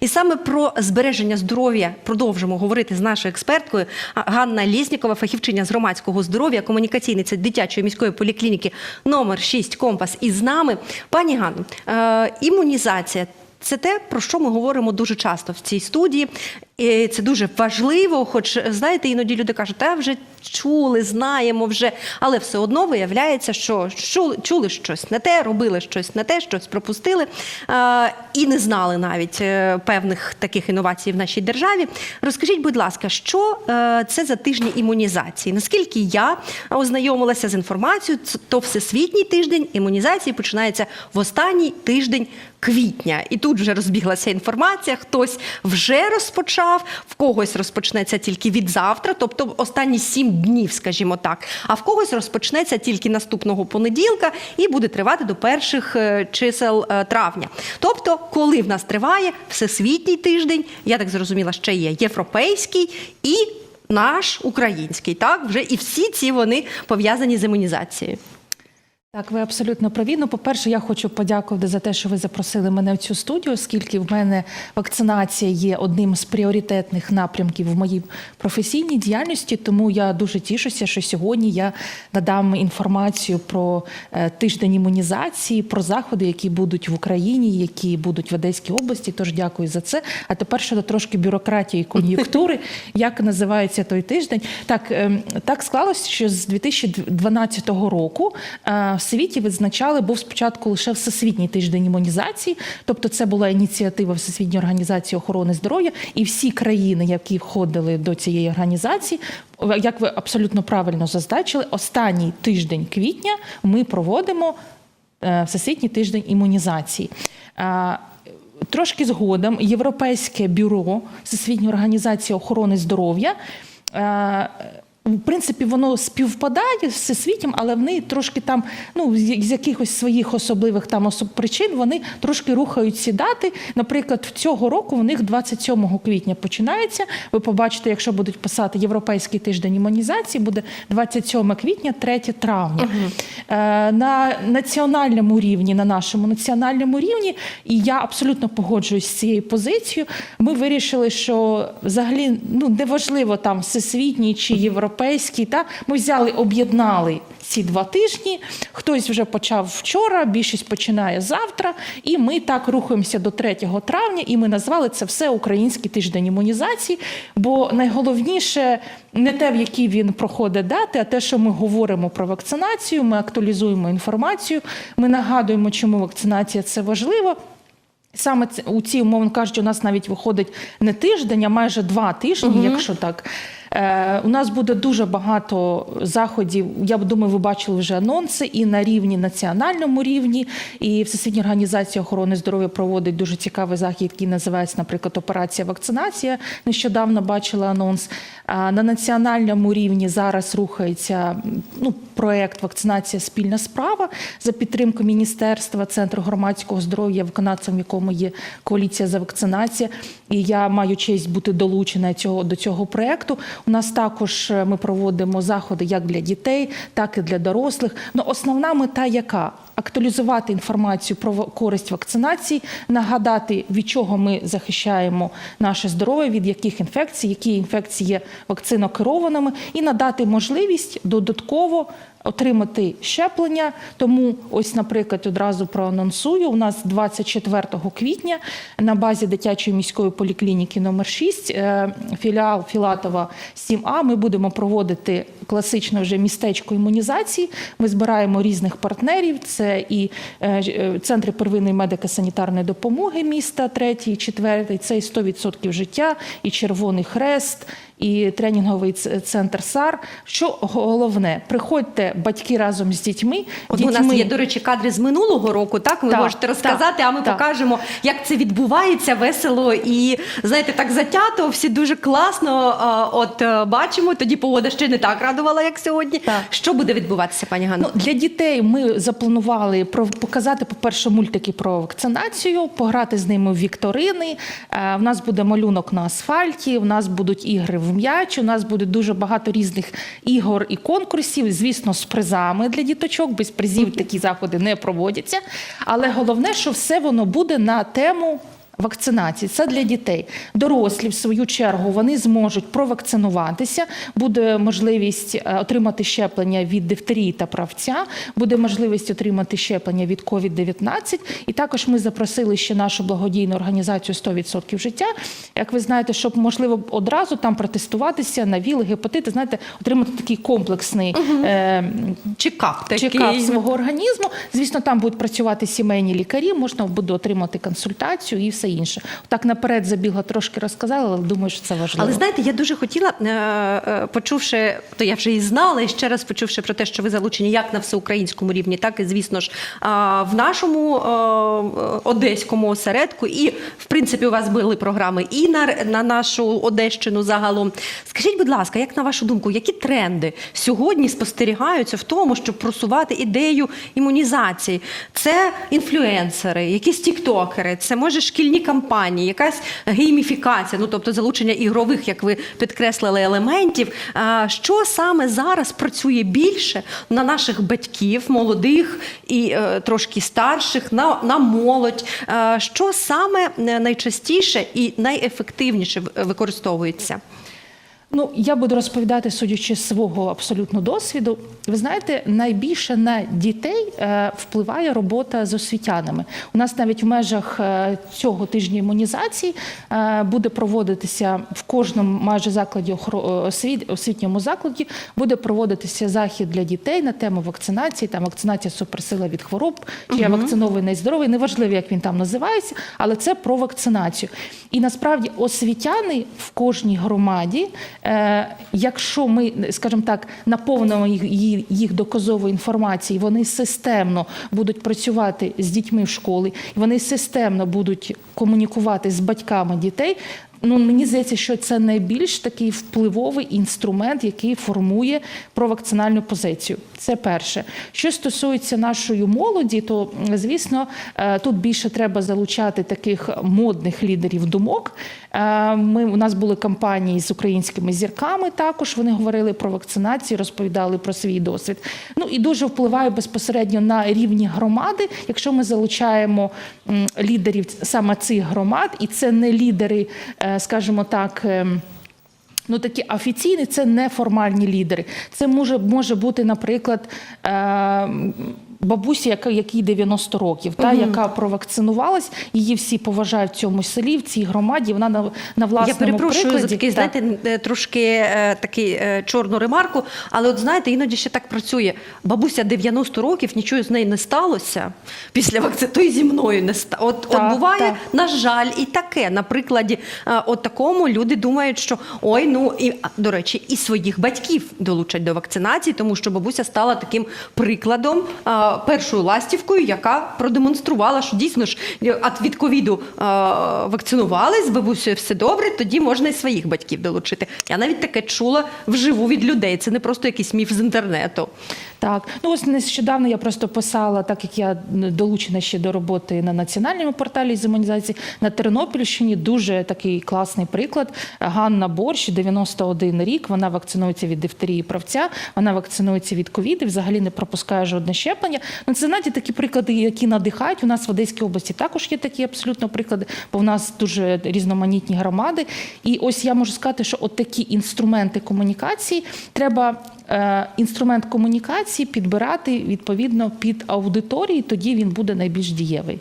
І саме про збереження здоров'я продовжимо говорити з нашою експерткою Ганна Ліснікова, фахівчиня з громадського здоров'я, комунікаційниця дитячої міської поліклініки номер 6 Компас. І з нами пані Ганно, е, імунізація. Це те, про що ми говоримо дуже часто в цій студії. І це дуже важливо, хоч знаєте, іноді люди кажуть, та вже чули, знаємо вже, але все одно виявляється, що чули, щось не те, робили щось не те, щось пропустили і не знали навіть е, певних таких інновацій в нашій державі. Розкажіть, будь ласка, що е, це за тижні імунізації? Наскільки я ознайомилася з інформацією, то всесвітній тиждень імунізації починається в останній тиждень квітня. І тут вже розбіглася інформація. Хтось вже розпочав, в когось розпочнеться тільки від завтра, тобто останні сім днів, скажімо так. А в когось розпочнеться тільки наступного понеділка і буде тривати до перших е, чисел е, травня. Тобто, коли в нас триває всесвітній тиждень, я так зрозуміла, ще є європейський і наш український. Так, вже і всі ці вони пов'язані з імунізацією. Так, ви абсолютно праві. Ну, по-перше, я хочу подякувати за те, що ви запросили мене в цю студію, оскільки в мене вакцинація є одним з пріоритетних напрямків в моїй професійній діяльності. Тому я дуже тішуся, що сьогодні я надам інформацію про е, тиждень імунізації, про заходи, які будуть в Україні, які будуть в Одеській області. Тож дякую за це. А тепер щодо трошки бюрократії і кон'юнктури, як називається той тиждень. Так, ем, так склалося, що з 2012 року. Е, в світі відзначали, був спочатку лише Всесвітній тиждень імунізації, тобто це була ініціатива Всесвітньої організації охорони здоров'я, і всі країни, які входили до цієї організації, як ви абсолютно правильно зазначили, останній тиждень квітня ми проводимо е, Всесвітній тиждень імунізації. Е, Трошки згодом Європейське бюро Всесвітньої організації охорони здоров'я. В принципі, воно співпадає з всесвітнім, але вони трошки там, ну з якихось своїх особливих там особ причин, вони трошки рухають ці дати. Наприклад, цього року в них 27 квітня починається. Ви побачите, якщо будуть писати Європейський тиждень імунізації, буде 27 квітня, 3 травня. Е, На національному рівні, на нашому національному рівні, і я абсолютно погоджуюсь з цією позицією. Ми вирішили, що взагалі ну неважливо там всесвітній чи європейський, та ми взяли, об'єднали ці два тижні. Хтось вже почав вчора, більшість починає завтра, і ми так рухаємося до 3 травня, і ми назвали це все Український тиждень імунізації. Бо найголовніше не те, в якій він проходить дати, а те, що ми говоримо про вакцинацію, ми актуалізуємо інформацію, ми нагадуємо, чому вакцинація це важливо. Саме це- у ці, умовно кажучи, у нас навіть виходить не тиждень, а майже два тижні, якщо так. Е, у нас буде дуже багато заходів. Я думаю, ви бачили вже анонси і на рівні національному рівні. І Всесвітня організація охорони здоров'я проводить дуже цікавий захід, який називається, наприклад, Операція вакцинація. Нещодавно бачила анонс. На національному рівні зараз рухається ну, проект Вакцинація спільна справа за підтримку Міністерства Центру громадського здоров'я, виконавцем якому є коаліція за вакцинація. І я маю честь бути долучена цього до цього проекту. У нас також е, ми проводимо заходи як для дітей, так і для дорослих. Ну основна мета яка? Актуалізувати інформацію про користь вакцинації, нагадати, від чого ми захищаємо наше здоров'я, від яких інфекцій, які інфекції є вакцинокерованими, і надати можливість додатково отримати щеплення. Тому, ось, наприклад, одразу проанонсую. У нас 24 квітня на базі дитячої міської поліклініки номер 6 е, філіал Філатова 7А. Ми будемо проводити класичне вже містечко імунізації. Ми збираємо різних партнерів. Це і е, е, центри первинної медико-санітарної допомоги міста, третій, четвертий, це і 100% життя, і Червоний Хрест. І тренінговий центр САР. Що головне, приходьте батьки разом з дітьми. От у нас є, до речі, кадри з минулого року. Так, ви Так, можете розказати, так, а ми так. покажемо, як це відбувається весело і знаєте, так затято. Всі дуже класно. От е, бачимо. Тоді погода ще не так радувала, як сьогодні. Так. Що буде відбуватися, пані Ганно? Ну, для дітей ми запланували показати, по-перше, мультики про вакцинацію, пограти з ними в вікторини. Е, В нас буде малюнок на асфальті, в нас будуть ігри в м'яч, у нас буде дуже багато різних ігор і конкурсів, звісно, з призами для діточок. Без призів такі заходи не проводяться. Але головне, що все воно буде на тему вакцинації. Це для дітей. Дорослі, в свою чергу, вони зможуть провакцинуватися. Буде можливість е, отримати щеплення від дифтерії та правця, буде можливість отримати щеплення від COVID-19. І також ми запросили ще нашу благодійну організацію 100% життя. Як ви знаєте, щоб можливо одразу там протестуватися на ВІЛ, гепатити, знаєте, отримати такий комплексний е, Чекап такий. чекап свого організму. Звісно, там будуть працювати сімейні лікарі, можна буде отримати консультацію і все інше. Так наперед забігла трошки розказала, але думаю, що це важливо. Але знаєте, я дуже хотіла, е, е, почувши, то я вже і знала, і ще раз почувши про те, що ви залучені як на всеукраїнському рівні, так і звісно ж в нашому е, одеському осередку. І в принципі у вас були програми і на, на нашу Одещину загалом. Скажіть, будь ласка, як на вашу думку, які тренди сьогодні спостерігаються в тому, щоб просувати ідею імунізації? Це інфлюенсери, якісь тіктокери, це може шкільні кампанії, якась гейміфікація, ну тобто залучення ігрових, як ви підкреслили, елементів. Що саме зараз працює більше на наших батьків, молодих і е, трошки старших, на, на молодь? Що саме найчастіше і найефективніше використовується? Ну, я буду розповідати, судячи з свого абсолютно досвіду. Ви знаєте, найбільше на дітей е, впливає робота з освітянами. У нас навіть в межах е, цього тижня імунізації е, буде проводитися в кожному майже закладі освіт, освітньому закладі буде проводитися захід для дітей на тему вакцинації. Там вакцинація суперсила від хвороб, чи я вакцинований здоровий, неважливо, як він там називається, але це про вакцинацію. І насправді освітяни в кожній громаді, якщо ми, скажімо так, наповнимо їх, їх- їх доказовою інформацією, вони системно будуть працювати з дітьми в школі, вони системно будуть комунікувати з батьками дітей. Ну, мені здається, що це найбільш такий впливовий інструмент, який формує провакцинальну позицію. Це перше. Що стосується нашої молоді, то звісно е, тут більше треба залучати таких модних лідерів думок. Е, Ми у нас були кампанії з українськими зірками. Також вони говорили про вакцинацію, розповідали про свій досвід. Ну і дуже впливає безпосередньо на рівні громади, якщо ми залучаємо лідерів саме цих громад, і це не лідери, е, скажімо так. Ну, такі офіційні це неформальні лідери. Це може, може бути, наприклад, е, бабусі, яка якій 90 років, та яка провакцинувалась, її всі поважають в цьому селі, в цій громаді. Вона на, на власному Я перепрошую прикладі. за такий, Так. знаєте, е, трошки е, такий е, чорну ремарку, але от знаєте, іноді ще так працює. Бабуся 90 років, нічого з нею не сталося після вакцини, то й зі мною не ста. От, от буває, так. на жаль, і таке. На прикладі от такому люди думають, що ой, ну і до речі, і своїх батьків долучать до вакцинації, тому що бабуся стала таким прикладом, першою ластівкою, яка продемонструвала, що дійсно ж е, від ковіду е, вакцинувались, бабусею все добре, тоді можна і своїх батьків долучити. Я навіть таке чула вживу від людей. Це не просто якийсь міф з інтернету. Так, ну ось нещодавно я просто писала, так як я долучена ще до роботи на національному порталі з імунізації на Тернопільщині. Дуже такий класний приклад. Ганна Борщ, 91 рік. Вона вакцинується від дифтерії правця, вона вакцинується від ковіду, взагалі не пропускає жодне щеплення. Ну це знаєте, такі приклади, які надихають. У нас в Одеській області також є такі абсолютно приклади, бо в нас дуже різноманітні громади. І ось я можу сказати, що от такі інструменти комунікації треба інструмент комунікації підбирати відповідно під аудиторії, тоді він буде найбільш дієвий.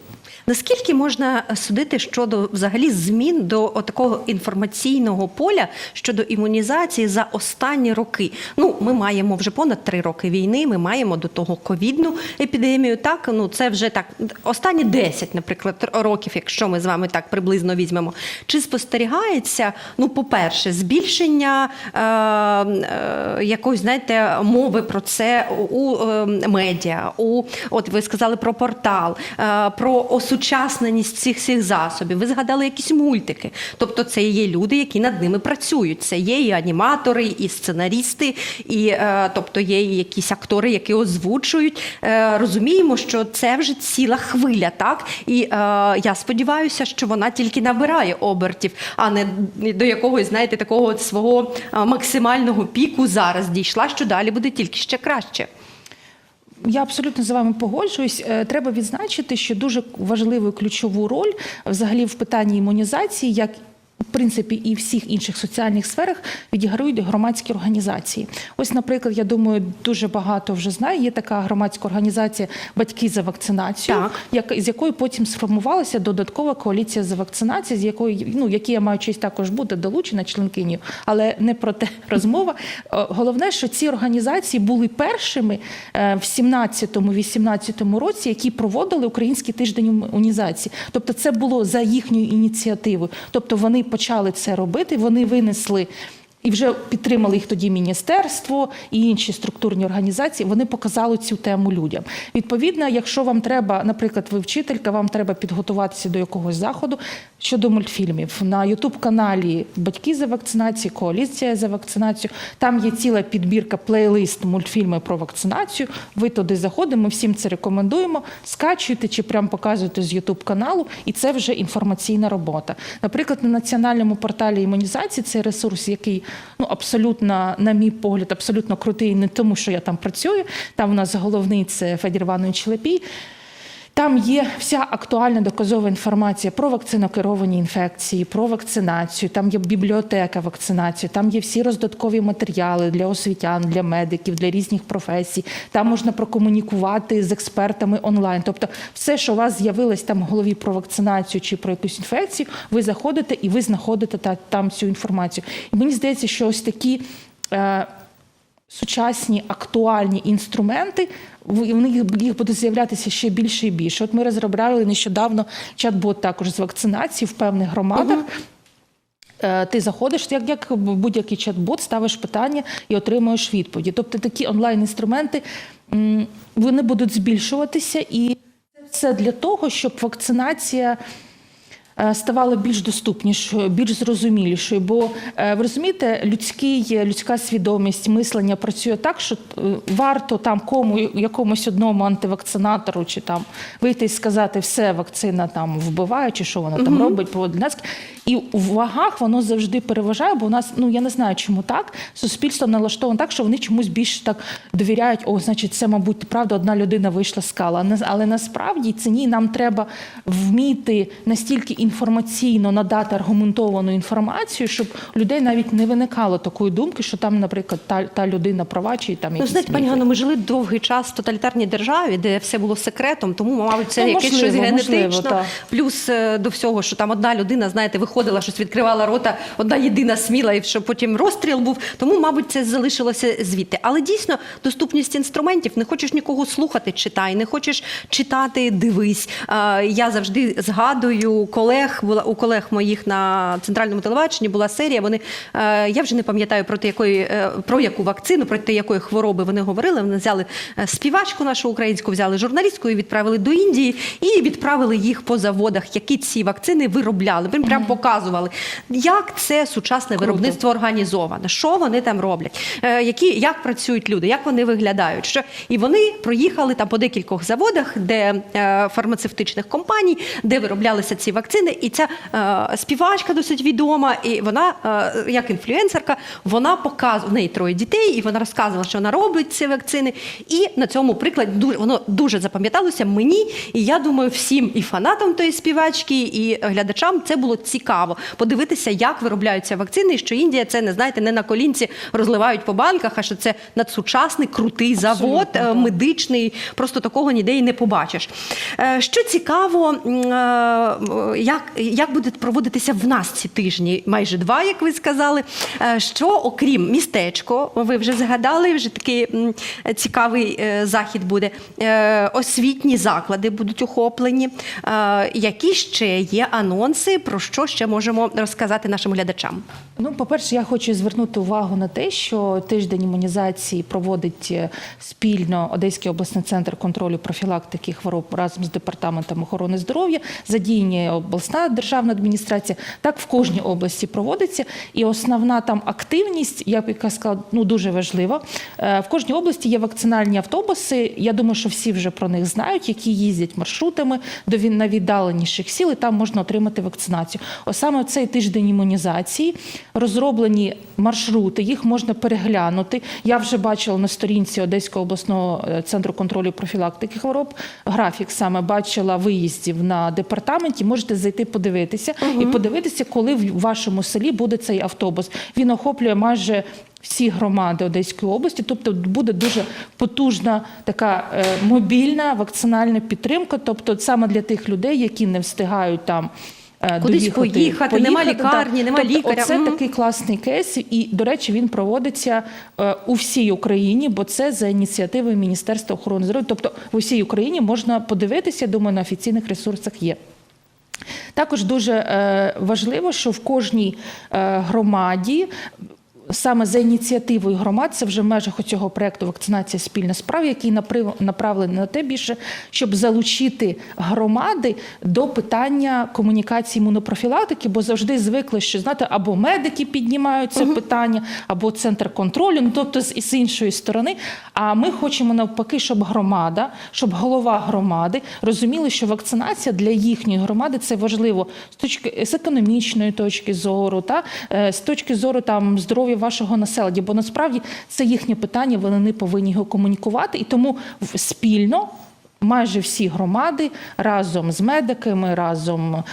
Наскільки можна судити щодо взагалі змін до такого інформаційного поля щодо імунізації за останні роки? Ну, ми маємо вже понад три роки війни. Ми маємо до того ковідну епідемію. Так, ну це вже так останні 10, наприклад, років, якщо ми з вами так приблизно візьмемо. Чи спостерігається, ну, по-перше, збільшення е, е, якоїсь, знаєте, мови про це у е, медіа, у от ви сказали про портал, е, про осучасненість цих всіх засобів. Ви згадали якісь мультики. Тобто, це є люди, які над ними працюють. Це є і аніматори, і сценарісти, і е, тобто є і якісь актори, які озвучують. Е, розуміємо, що це вже ціла хвиля, так і е, я сподіваюся, що вона тільки набирає обертів, а не до якогось, знаєте, такого свого максимального піку зараз дійшла, що далі буде тільки ще краще. Я абсолютно з вами погоджуюсь. Е, Треба відзначити, що дуже важливу ключову роль взагалі в питанні імунізації, як в принципі і в всіх інших соціальних сферах відіграють громадські організації. Ось, наприклад, я думаю, дуже багато вже знає. Є така громадська організація Батьки за вакцинацію, як, з якої потім сформувалася додаткова коаліція за вакцинацію, з якої ну які я маю честь також бути долучена членкиню, але не про те розмова. Е, Головне, що ці організації були першими е, в 17-18 році, які проводили український тиждень імунізації. Тобто, це було за їхньою ініціативою. Тобто вони почали це робити, вони винесли. І вже підтримали їх тоді міністерство і інші структурні організації. Вони показали цю тему людям. Відповідно, якщо вам треба, наприклад, ви вчителька, вам треба підготуватися до якогось заходу щодо мультфільмів на Ютуб-каналі Батьки за вакцинацію, коаліція за вакцинацію. Там є ціла підбірка плейлист мультфільми про вакцинацію. Ви туди заходимо, ми всім це рекомендуємо. Скачуйте чи прям показуєте з Ютуб каналу, і це вже інформаційна робота. Наприклад, на національному порталі імунізації це ресурс, який ну абсолютно, на мій погляд, абсолютно крутий, не тому, що я там працюю. Там у нас головний це Федір Іванович Лепій. Там є вся актуальна доказова інформація про вакцинокеровані інфекції, про вакцинацію. Там є бібліотека вакцинації, там є всі роздаткові матеріали для освітян, для медиків, для різних професій. Там можна прокомунікувати з експертами онлайн. Тобто, все, що у вас з'явилось там в голові про вакцинацію чи про якусь інфекцію, ви заходите і ви знаходите та, там цю інформацію. І мені здається, що ось такі. Сучасні актуальні інструменти, в- вони їх, будуть з'являтися ще більше і більше. От ми розробляли нещодавно чат-бот також з вакцинації в певних громадах. Е, Ти заходиш, як, як будь-який чат-бот, ставиш питання і отримуєш відповіді. Тобто такі онлайн-інструменти вони будуть збільшуватися, і це для того, щоб вакцинація ставала більш доступнішою, більш зрозумілішою. Бо е, ви розумієте, людський, людська свідомість, мислення працює так, що е, варто там кому якомусь одному антивакцинатору чи там вийти і сказати, все вакцина там вбиває, чи що вона там робить, проводить наслідки. І в вагах воно завжди переважає, бо у нас, ну я не знаю, чому так. Суспільство налаштоване так, що вони чомусь більше так довіряють. О, значить, це, мабуть, правда, одна людина вийшла з скала. Але насправді це ні, нам треба вміти настільки інформаційно надати аргументовану інформацію, щоб у людей навіть не виникало такої думки, що там, наприклад, та, та людина права, чи там Ну, знаєте, пані. Ганно, ми жили довгий час в тоталітарній державі, де все було секретом, тому, мабуть, це Ну, якесь можливо, щось можливо, генетично. Плюс е, до всього, що там одна людина, знаєте, виходила, щось відкривала рота, одна єдина сміла, і що потім розстріл був. Тому, мабуть, це залишилося звідти. Але дійсно доступність інструментів. Не хочеш нікого слухати, читай, не хочеш читати, дивись. Е, Я завжди згадую колег, була у колег моїх на центральному телебаченні була серія. Вони е, я вже не пам'ятаю про те, якої е, про яку вакцину, про те, якої хвороби вони говорили. Вони взяли е, співачку нашу українську, взяли журналістку і відправили до Індії і відправили їх по заводах, які ці вакцини виробляли. Вони прям показували, як це сучасне виробництво організоване, що вони там роблять, е, які як працюють люди, як вони виглядають. Що і вони проїхали там по декількох заводах, де е, фармацевтичних компаній, де вироблялися ці вакцини, і ця е, співачка досить відома, і вона, е, як інфлюенсерка, вона показувала в неї троє дітей, і вона розказувала, що вона робить ці вакцини. І на цьому прикладі дуже воно дуже запам'яталося мені. І я думаю, всім і фанатам тої співачки, і глядачам це було цікаво подивитися, як виробляються вакцини, і що Індія це не знаєте, не на колінці розливають по банках, а що це надсучасний крутий завод е, медичний. Просто такого ніде і не побачиш. Е, Що цікаво, е, як, як будуть проводитися в нас ці тижні, майже два, як ви сказали. Е, Що окрім містечко, ви вже згадали, вже такий цікавий е, захід буде. Е, Освітні заклади будуть охоплені. Які ще є анонси, про що ще можемо розказати нашим глядачам? Ну, по-перше, я хочу звернути увагу на те, що тиждень імунізації проводить спільно Одеський обласний центр контролю профілактики хвороб разом з департаментом охорони здоров'я, задіяні обласна державна адміністрація, так в кожній області проводиться. І основна там активність, я яка сказала, ну дуже важлива. Е, В кожній області є вакцинальні автобуси. Я думаю, що всі вже про них знають, які їздять маршрутами до на віддаленіших сіл, і там можна отримати вакцинацію. Ось саме цей тиждень імунізації розроблені маршрути, їх можна переглянути. Я вже бачила на сторінці Одеського обласного е, центру контролю профілактики хвороб. Графік саме бачила виїздів на департаменті. Можете зайти подивитися і подивитися, коли в вашому селі буде цей автобус. Він охоплює майже всі громади Одеської області, тобто буде дуже потужна така е, мобільна вакцинальна підтримка. Тобто саме для тих людей, які не встигають там. е, Кудись доїхати, поїхати, нема да. лікарні, нема тобто, лікаря. Це такий класний кейс, і, до речі, він проводиться е, у всій Україні, бо це за ініціативою Міністерства охорони здоров'я. Тобто в усій Україні можна подивитися, думаю, на офіційних ресурсах є. Також дуже е, важливо, що в кожній е, громаді. Саме за ініціативою громад, це вже в межах цього проекту вакцинація спільна справа, який направлений на те більше, щоб залучити громади до питання комунікації імунопрофілактики, бо завжди звикли, що знаєте, або медики піднімають це питання, або центр контролю, ну тобто з, з іншої сторони. А ми хочемо навпаки, щоб громада, щоб голова громади розуміли, що вакцинація для їхньої громади це важливо з точки з економічної точки зору, та е, з точки зору там здоров'я вашого населення. Бо насправді це їхнє питання, вони повинні його комунікувати, і тому спільно. Майже всі громади разом з медиками, разом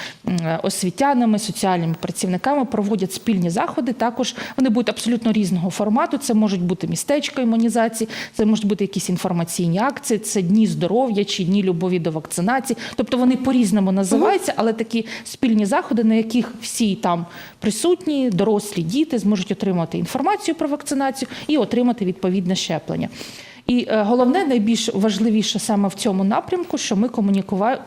освітянами, соціальними працівниками проводять спільні заходи. Також вони будуть абсолютно різного формату. Це можуть бути містечка імунізації, це можуть бути якісь інформаційні акції, це дні здоров'я чи дні любові до вакцинації. Тобто вони по-різному називаються, але такі спільні заходи, на яких всі там присутні, дорослі діти зможуть отримати інформацію про вакцинацію і отримати відповідне щеплення. І е, головне, найбільш важливіше саме в цьому напрямку, що ми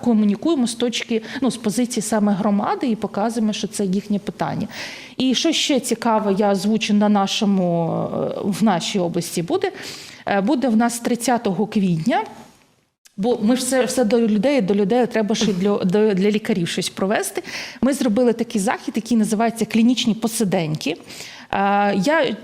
комунікуємо з точки, ну з позиції саме громади і показуємо, що це їхнє питання. І що ще цікаве, я озвучу на нашому е, в нашій області буде. Е, Буде в нас 30 квітня. Бо ми все, все до людей, до людей треба ще для, до, для лікарів щось провести. Ми зробили такий захід, який називається клінічні посиденьки. Е, Я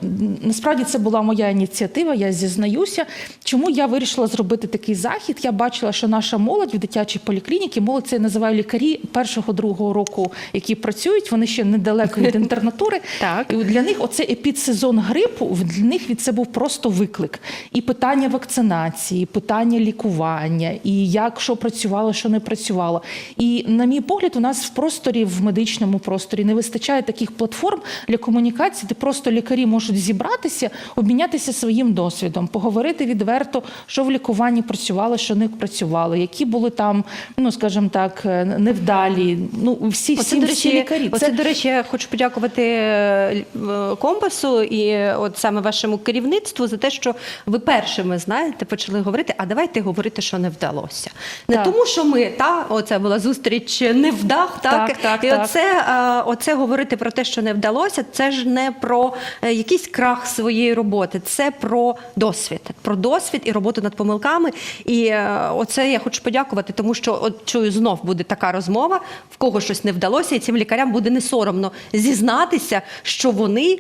насправді це була моя ініціатива, я зізнаюся. Чому я вирішила зробити такий захід? Я бачила, що наша молодь в дитячій поліклініці, молодь це я називаю лікарі першого другого року, які працюють. Вони ще недалеко від інтернатури. Так. І для них оцей епідсезон грипу для них від це був просто виклик. І питання вакцинації, і питання лікування, і як що працювало, що не працювало. І на мій погляд, у нас в просторі, в медичному просторі, не вистачає таких платформ для комунікації, просто лікарі можуть зібратися, обмінятися своїм досвідом, поговорити відверто, що в лікуванні працювало, що не працювало, які були там, ну скажімо так, е, невдалі. Ну всі, Оце, всі, до всі речі, лікарі. Оце, до речі, я хочу подякувати е, е, компасу і от саме вашому керівництву за те, що ви першими знаєте, почали говорити. А давайте говорити, що не вдалося. Не Так. тому, що ми та оце була зустріч не вдах, так, Так, так, і так. оце, оце говорити про те, що не вдалося. Це ж не про е, якийсь крах своєї роботи, це про досвід, про досвід і роботу над помилками. І е, оце я хочу подякувати, тому що от чую, знов буде така розмова, в кого щось не вдалося, і цим лікарям буде не соромно зізнатися, що вони е,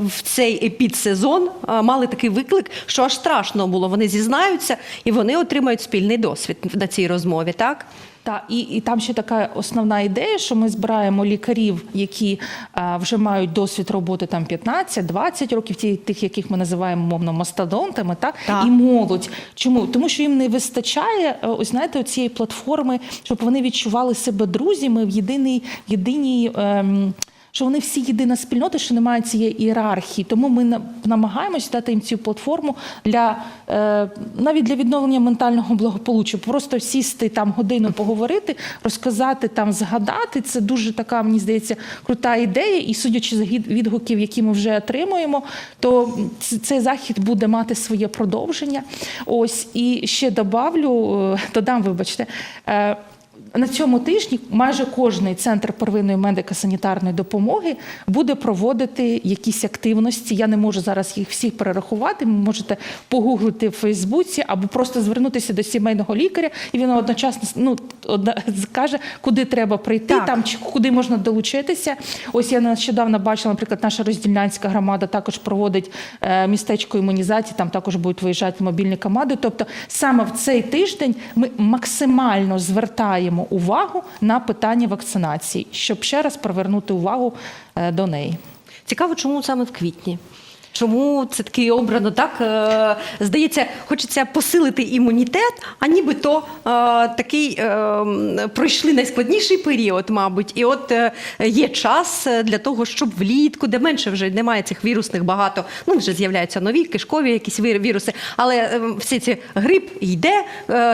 в цей епідсезон мали такий виклик, що аж страшно було. Вони зізнаються і вони отримають спільний досвід на цій розмові. Так Так, і, і там ще така основна ідея, що ми збираємо лікарів, які а, вже мають досвід роботи там 15-20 років, ті, тих, яких ми називаємо мовно мастодонтами, так? Так. і молодь. Чому? Тому що їм не вистачає е, ось знаєте, цієї платформи, щоб вони відчували себе друзями в єдиній єдиній. Ем, що вони всі єдина спільнота, що немає цієї ієрархії. Тому ми на- намагаємось дати їм цю платформу для е, навіть для відновлення ментального благополуччя. Просто сісти там годину поговорити, розказати там, згадати. Це дуже така, мені здається, крута ідея. І судячи з відгуків, які ми вже отримуємо, то цей захід буде мати своє продовження. Ось і ще добавлю, е, додам, вибачте. На цьому тижні майже кожний центр первинної медико-санітарної допомоги буде проводити якісь активності. Я не можу зараз їх всіх перерахувати. Ви можете погуглити в Фейсбуці або просто звернутися до сімейного лікаря, і він одночасно ну, одна- скаже, куди треба прийти, Так. там чи куди можна долучитися. Ось я нещодавно бачила, наприклад, наша роздільнянська громада також проводить е, містечко імунізації. Там також будуть виїжджати мобільні команди. Тобто, саме в цей тиждень ми максимально звертаємо увагу на питання вакцинації, щоб ще раз привернути увагу е, до неї. Цікаво, чому саме в квітні? Чому це таки обрано так? Е, здається, хочеться посилити імунітет, а нібито е, такий е, пройшли найскладніший період, мабуть. І от є час для того, щоб влітку, де менше вже немає цих вірусних багато. Ну вже з'являються нові кишкові якісь вір- віруси, але всі ці грип йде,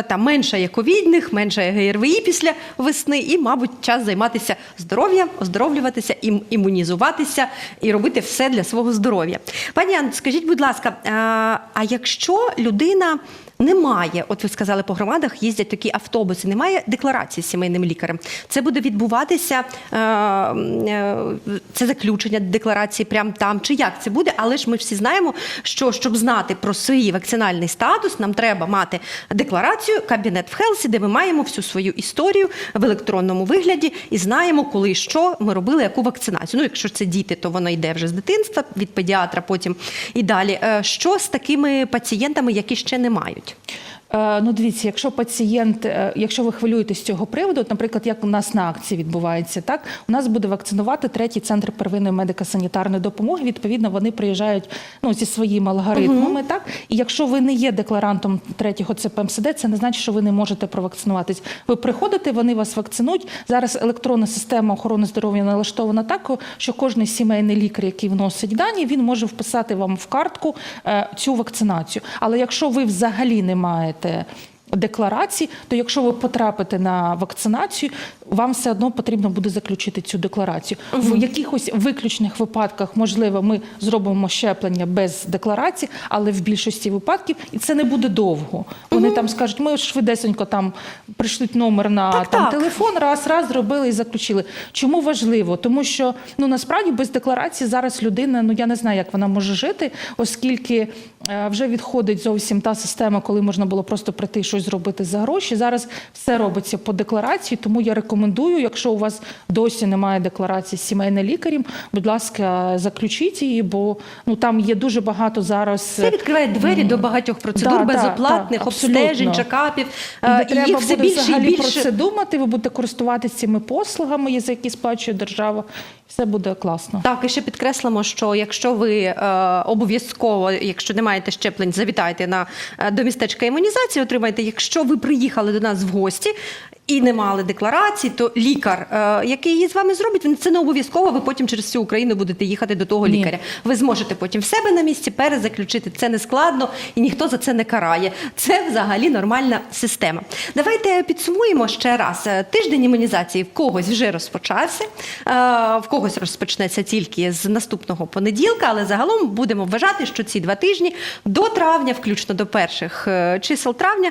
там менше є ковідних, менше є ГРВІ після весни, і, мабуть, час займатися здоров'ям, оздоровлюватися, ім- імунізуватися і робити все для свого здоров'я. Пані Ан, скажіть, будь ласка, а, а якщо людина не має, от ви сказали, по громадах їздять такі автобуси, немає декларації з сімейним лікарем. Це буде відбуватися е, е, це заключення декларації прямо там, чи як це буде? Але ж ми всі знаємо, що щоб знати про свій вакцинальний статус, нам треба мати декларацію кабінет в Хелсі, де ми маємо всю свою історію в електронному вигляді і знаємо, коли і що ми робили, яку вакцинацію. Ну, якщо це діти, то воно йде вже з дитинства від педіатра, потім і далі. Е, Що з такими пацієнтами, які ще не мають? быть. Ну, дивіться, якщо пацієнт, е, якщо ви хвилюєтесь з цього приводу, от, наприклад, як у нас на акції відбувається, так у нас буде вакцинувати третій центр первинної медико-санітарної допомоги. Відповідно, вони приїжджають ну зі своїми алгоритмами. Так і якщо ви не є декларантом третього ЦПМСД, це не значить, що ви не можете провакцинуватись. Ви приходите, вони вас вакцинують. Зараз електронна система охорони здоров'я налаштована так, що кожен сімейний лікар, який вносить дані, він може вписати вам в картку е, цю вакцинацію. Але якщо ви взагалі не маєте 对 декларації, то якщо ви потрапите на вакцинацію, вам все одно потрібно буде заключити цю декларацію. В якихось виключних випадках, можливо, ми зробимо щеплення без декларації, але в більшості випадків і це не буде довго. Вони там скажуть, ми швидесенько там прийшлють номер на Так, там так. телефон, раз, раз зробили і заключили. Чому важливо? Тому що ну насправді без декларації зараз людина, ну я не знаю, як вона може жити, оскільки е, вже відходить зовсім та система, коли можна було просто прийти щось зробити за гроші. Зараз все робиться по декларації, тому я рекомендую, якщо у вас досі немає декларації з сімейним лікарем, будь ласка, заключіть її, бо ну там є дуже багато зараз. Це відкриває двері до багатьох процедур Да, безоплатних, да, обстежень, чекапів. І Е, і треба їх все буде більше і взагалі про це думати. Ви будете користуватися цими послугами, за які сплачує держава. Все буде класно. Так, і ще підкреслимо, що якщо ви е, обов'язково, якщо не маєте щеплень, завітайте на е, до містечка імунізації, отримайте. Якщо ви приїхали до нас в гості. І не мали декларації, то лікар, е, який її з вами зробить, він це не обов'язково. Ви потім через всю Україну будете їхати до того Ні. лікаря. Ви зможете потім в себе на місці перезаключити. Це не складно і ніхто за це не карає. Це взагалі нормальна система. Давайте підсумуємо ще раз. Е, Тиждень імунізації в когось вже розпочався, е, в когось розпочнеться тільки з наступного понеділка, але загалом будемо вважати, що ці два тижні до травня, включно до перших чисел травня,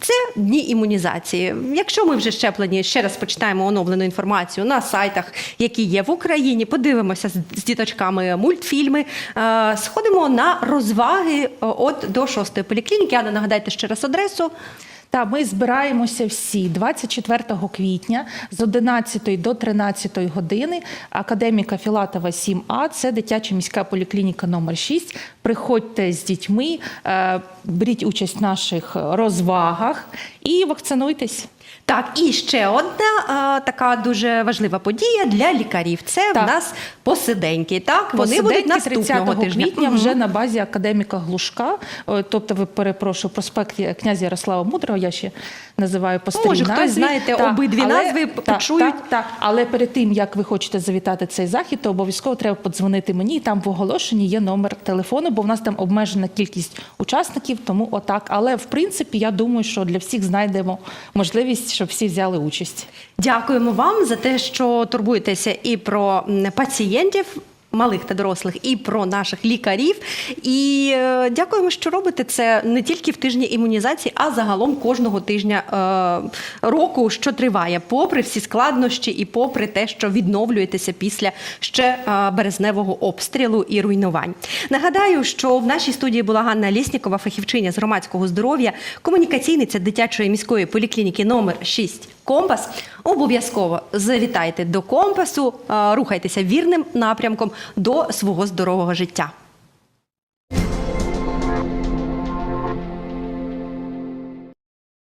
це дні імунізації. Якщо ми вже щеплені, ще раз почитаємо оновлену інформацію на сайтах, які є в Україні. Подивимося з, діточками мультфільми. Е, Сходимо на розваги е, от до шостої поліклініки. Анна, нагадайте ще раз адресу. Та ми збираємося всі 24 квітня з 11 до 13 години. Академіка Філатова 7А. Це дитяча міська поліклініка номер 6. Приходьте з дітьми, е, беріть участь в наших розвагах і вакцинуйтесь. Так, і ще одна е, така дуже важлива подія для лікарів. Це Так. в нас посиденьки. Так, вони будуть Посиденьки наступного 30 тижня. квітня Мгм. вже на базі академіка Глушка. Тобто, ви перепрошую, проспект князя Ярослава Мудрого, я ще називаю по старій Може, хтось, знаєте, Так, обидві але- назви так, почують. Так, так, але перед тим, як ви хочете завітати цей захід, то обов'язково треба подзвонити мені. і Там в оголошенні є номер телефону, бо в нас там обмежена кількість учасників, тому отак. Але в принципі, я думаю, що для всіх знайдемо можливість, щоб всі взяли участь. Дякуємо вам за те, що турбуєтеся і про пацієнтів. Малих та дорослих, і про наших лікарів. І е, дякуємо, що робите це не тільки в тижні імунізації, а загалом кожного тижня е, року, що триває, попри всі складнощі і попри те, що відновлюєтеся після ще е, березневого обстрілу і руйнувань. Нагадаю, що в нашій студії була Ганна Ліснікова, фахівчиня з громадського здоров'я, комунікаційниця дитячої міської поліклініки номер 6 Компас. Обов'язково завітайте до компасу, рухайтеся вірним напрямком до свого здорового життя.